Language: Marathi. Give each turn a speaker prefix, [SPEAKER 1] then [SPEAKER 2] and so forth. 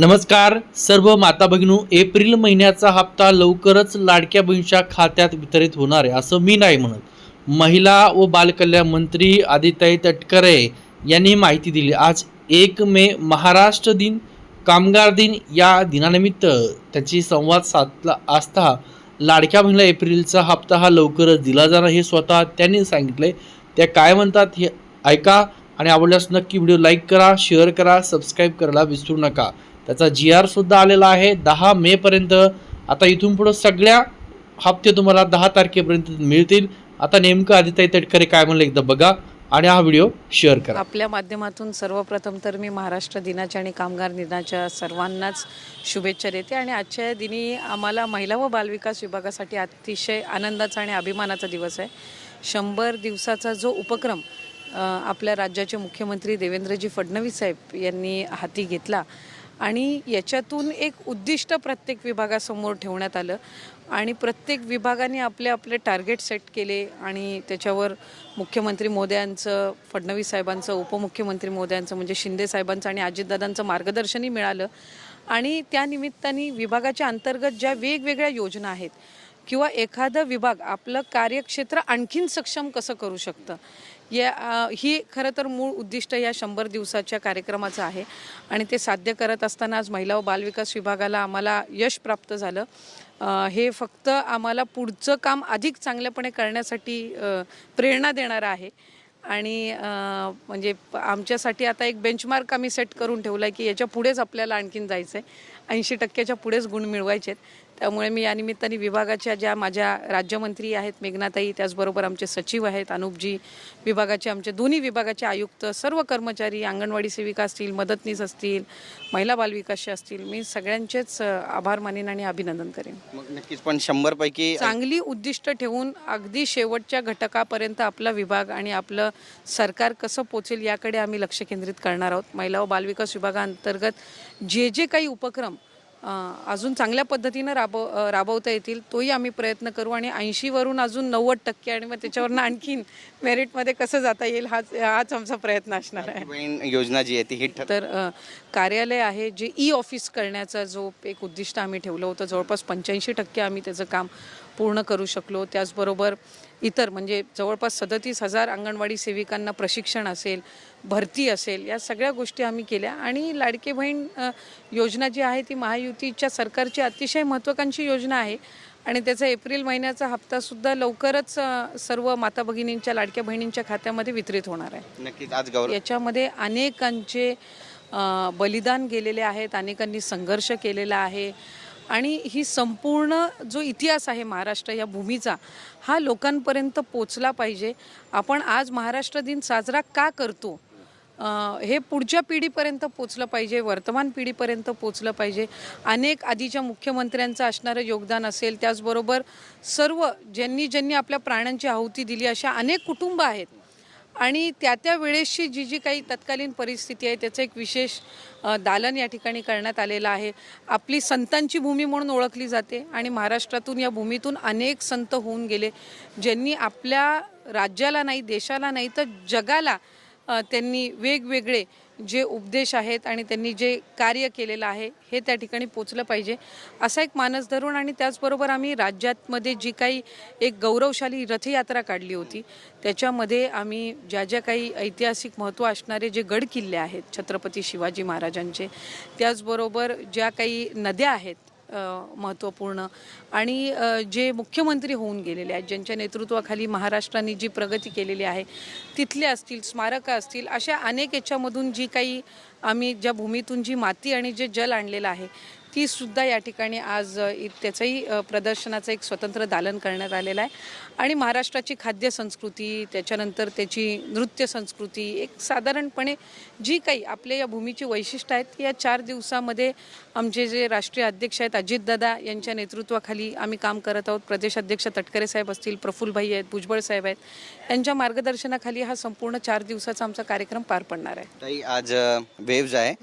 [SPEAKER 1] नमस्कार सर्व माता भगिनू एप्रिल महिन्याचा हप्ता लवकरच लाडक्या बहिणीच्या खात्यात वितरित होणार आहे असं मी नाही म्हणत. महिला व बालकल्याण मंत्री आदिताई तटकरे यांनी माहिती दिली. आज एक मे महाराष्ट्र दिन कामगार दिन या दिनानिमित्त त्यांची संवाद साधला असता लाडक्या बहिणीला एप्रिलचा हप्ता हा लवकरच दिला जाणार हे स्वतः त्यांनी सांगितले. त्या काय म्हणतात हे ऐका आणि आवडल्यास नक्की व्हिडिओ लाईक करा शेअर करा सबस्क्राईब करायला विसरू नका. त्याचा जी आर सुद्धा आलेला आहे. दहा मे पर्यंत आता इथून पुढं सगळ्या हप्ते तुम्हाला दहा तारखेपर्यंत मिळतील. आता नेमकं आदिताई तटकरे काय म्हणलं एकदा बघा आणि हा व्हिडिओ शेअर करा.
[SPEAKER 2] आपल्या माध्यमातून सर्वप्रथम तर मी महाराष्ट्र दिनाच्या आणि कामगार दिनाच्या सर्वांनाच शुभेच्छा देते आणि आजच्या दिनी आम्हाला महिला व बालविकास विभागासाठी अतिशय आनंदाचा आणि अभिमानाचा दिवस आहे. शंभर दिवसाचा जो उपक्रम आपल्या राज्याचे मुख्यमंत्री देवेंद्रजी फडणवीस साहेब यांनी हाती घेतला आणि याच्यातून एक उद्दिष्ट प्रत्येक विभागासमोर ठेवण्यात आलं. आणि प्रत्येक विभागाने आपले आपले टार्गेट सेट केले आणि त्याच्यावर मुख्यमंत्री मोदयांचं फडणवीस साहेबांचं उपमुख्यमंत्री मोदयांचं म्हणजे शिंदे साहेबांचं आणि अजितदादांचं मार्गदर्शनही मिळालं. आणि त्यानिमित्ताने विभागाच्या अंतर्गत ज्या वेगवेगळ्या योजना आहेत किंवा एखादा विभाग आपलं कार्यक्षेत्र आणखीन सक्षम कसं करू शकतं या ही खरं तर मूळ उद्दिष्ट या शंभर दिवसाच्या कार्यक्रमाचं आहे. आणि ते साध्य करत असताना आज महिला व बालविकास विभागाला आम्हाला यश प्राप्त झालं. हे फक्त आम्हाला पुढचं काम अधिक चांगल्यापणे करण्यासाठी प्रेरणा देणारं आहे. आणि म्हणजे आमच्यासाठी आता एक बेंचमार्क आम्ही सेट करून ठेवला आहे की याच्या पुढेच आपल्याला आणखीन जायचं आहे ऐंशी टक्क्याच्या पुढेच गुण मिळवायचे आहेत त्यामुळे मी या निमित्ताने विभागाच्या ज्या माझ्या राज्यमंत्री आहेत मेघनाताई त्याचबरोबर आमचे सचिव आहेत अनुपजी विभागाचे आमचे दोन्ही विभागाचे आयुक्त सर्व कर्मचारी अंगणवाडी सेविका असतील मदतनीस असतील महिला बालविकासचे असतील मी सगळ्यांचेच आभार मानेन आणि अभिनंदन करेन.
[SPEAKER 3] मग नक्कीच पण शंभर पैकी
[SPEAKER 2] चांगली उद्दिष्ट ठेवून अगदी शेवटच्या घटकापर्यंत आपला विभाग आणि आपलं सरकार कसं पोचेल याकडे आम्ही लक्ष केंद्रित करणार आहोत. महिला व बालविकास विभागाअंतर्गत जे जे काही उपक्रम अजून चांगल्या पद्धतीनं राबव राबवता येतील तोही आम्ही प्रयत्न करू आणि ऐंशीवरून अजून नव्वद टक्के आणि मग त्याच्यावरनं आणखीन मेरिटमध्ये कसं जाता येईल हाच हाच आमचा प्रयत्न असणार आहे.
[SPEAKER 3] योजना जी आहे ती हिट
[SPEAKER 2] तर कार्यालय आहे जे ई ऑफिस करण्याचा जो एक उद्दिष्ट आम्ही ठेवलं होतं जवळपास पंच्याऐंशी टक्के आम्ही त्याचं काम पूर्ण करू शकलो. त्याचबरोबर इतर म्हणजे जवळपास सदतीस हजार अंगणवाडी सेविकांना प्रशिक्षण असेल भरती असेल या सगळ्या गोष्टी आम्ही केल्या. आणि लाडके बहीण योजना जी आहे ती महायुतीच्या सरकारची अतिशय महत्त्वाकांक्षी योजना आहे. आणि त्याचा एप्रिल महिन्याचा हप्तासुद्धा लवकरच सर्व माता भगिनींच्या लाडक्या बहिणींच्या खात्यामध्ये वितरित होणार आहे.
[SPEAKER 3] नक्कीच आज गौरव
[SPEAKER 2] याच्यामध्ये अनेकांचे बलिदान गेलेले आहेत अनेकांनी संघर्ष केलेला आहे. आणि ही संपूर्ण जो इतिहास आहे महाराष्ट्र या भूमीचा हा लोकांपर्यंत पोचला पाहिजे. आपण आज महाराष्ट्र दिन साजरा का करतो? हे पुढच्या पिढीपर्यंत पोचलं पाहिजे वर्तमान पिढीपर्यंत पोचलं पाहिजे. अनेक आधीच्या मुख्यमंत्र्यांचं असणारं योगदान असेल त्याचबरोबर सर्व ज्यांनी ज्यांनी आपल्या प्राण्यांची आहुती दिली अशा अनेक कुटुंब आहेत. आणि त्या त्या वेळेसची जी जी काही तत्कालीन परिस्थिती आहे त्याचं एक विशेष दालन या ठिकाणी करण्यात आलेलं आहे. आपली संतांची भूमी म्हणून ओळखली जाते आणि महाराष्ट्रातून या भूमीतून अनेक संत होऊन गेले ज्यांनी आपल्या राज्याला नाही देशाला नाही तर जगाला त्यांनी वेगवेगळे जे उपदेश आहेत आणि त्यांनी जे कार्य केलेलं आहे हे त्या ठिकाणी पोचलं पाहिजे. असा एक मानस धरून आणि त्याचबरोबर आम्ही राज्यातमध्ये जी काही एक गौरवशाली रथयात्रा काढली होती त्याच्यामध्ये आम्ही ज्या ज्या काही ऐतिहासिक महत्त्व असणारे जे गड किल्ले आहेत छत्रपती शिवाजी महाराजांचे त्याचबरोबर ज्या काही नद्या आहेत महत्त्वपूर्ण. आणि जे मुख्यमंत्री होऊन गेलेले आहेत ज्यांच्या नेतृत्वाखाली महाराष्ट्राने जी प्रगती केलेली आहे तिथले असतील स्मारकं असतील अशा अनेक याच्यामधून जी काही आम्ही ज्या भूमीतून जी माती आणि जे जल आणलेलं आहे ती सुद्धा या ठिकाणी आज त्याचंही प्रदर्शनाचं एक स्वतंत्र दालन करण्यात आलेलं आहे. आणि महाराष्ट्राची खाद्य संस्कृती त्याच्यानंतर त्याची नृत्य संस्कृती एक साधारणपणे जी काही आपल्या या भूमीची वैशिष्ट्य आहेत या चार दिवसामध्ये आमचे जे राष्ट्रीय अध्यक्ष आहेत अजितदादा यांच्या नेतृत्वाखाली आम्ही काम करत आहोत. प्रदेश अध्यक्ष तटकरे साहेब असतील प्रफुल्लभाई आहेत भुजबळ साहेब आहेत यांच्या मार्गदर्शनाखाली हा संपूर्ण चार दिवसाचा आमचा कार्यक्रम पार पडणार आहे.
[SPEAKER 3] आज वेव्ज आहे.